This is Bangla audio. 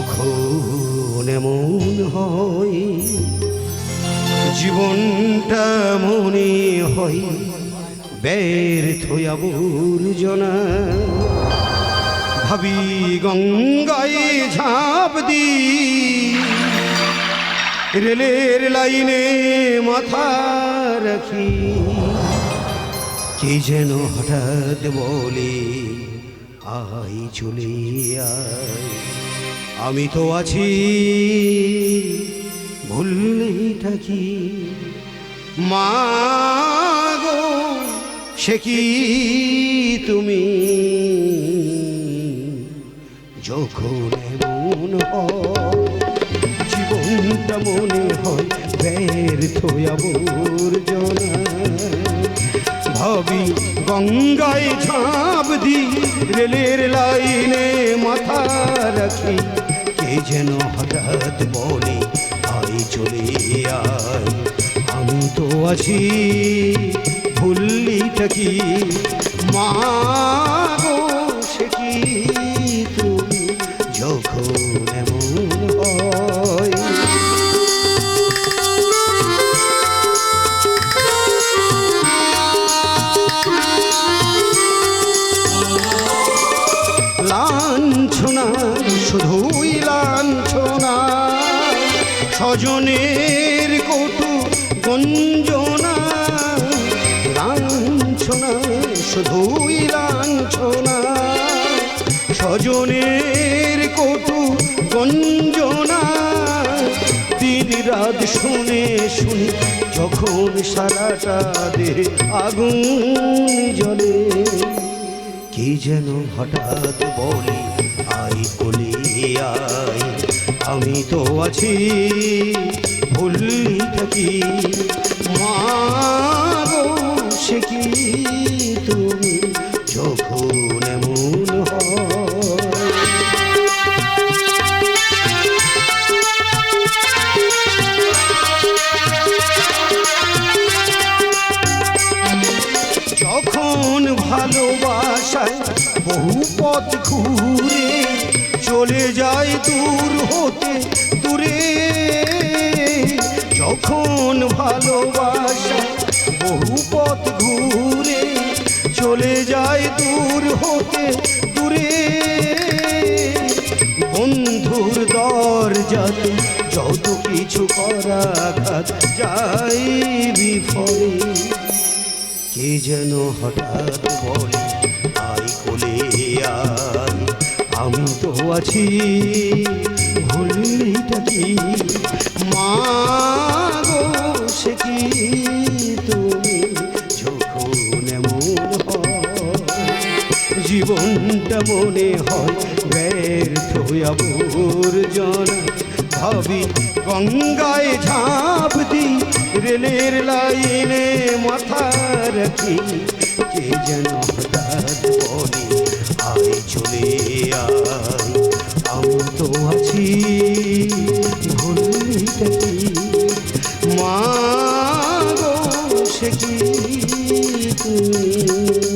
যখন এমন হয়, জীবনটা মনে হয়, ব্যর্থ আবর্জনা। ভাবি গঙ্গায় ঝাঁপ দি রেলের লাইনে মাথা রাখি। কে যেন হঠাৎ বলে আই চলে আয়। আমি তো আছি। ভুললেই থাকি মা সে কি তুমি? যখন এমন জীবনটা মনে হয় ব্যর্থ আবর্জনা। ভাবি গঙ্গায় ঝাঁপ দি রেলের লাইনে মাথা রাখি। কে যেন হঠাৎ বলে আই চলে আয়, আমি তো আছি। ভুললি থাকি, মা লাঞ্ছনা শুধুই লাঞ্ছনা স্বজনের কটু গঞ্জনা লাঞ্ছনা শুধুই লাঞ্ছনা স্বজনের কটু গঞ্জনা দিন রাত শুনে শুনে, যখন সারাটা দেহ আগুন জ্বলে। কে যেন হঠাৎ বলে আমি তো আছি ভুললি থাকি। মা সে কি তুমি? যখন এমন যখন ভালোবাসায় বহু পথ ঘুরে চলে যায় দূর হতে দূরে। যখন ভালোবাসা বহু পথ ঘুরে চলে যায় দূর হতে দূরে। বন্ধুর দরজাতে যত কিছু করা যাই বিফলে। কে যেন হঠাৎ বলে আই কোলে আমি তো আছি। মা গো, সে কি তুমি? যখন এমন জীবনটা মনে হয় ব্যর্থ আবর্জনা। ভাবি গঙ্গায় ঝাঁপ দি রেলের লাইনে মাথা রাখি। কে যেন হঠাৎ বলে, আয় চলে আয়, আমি তো সে কি তুমি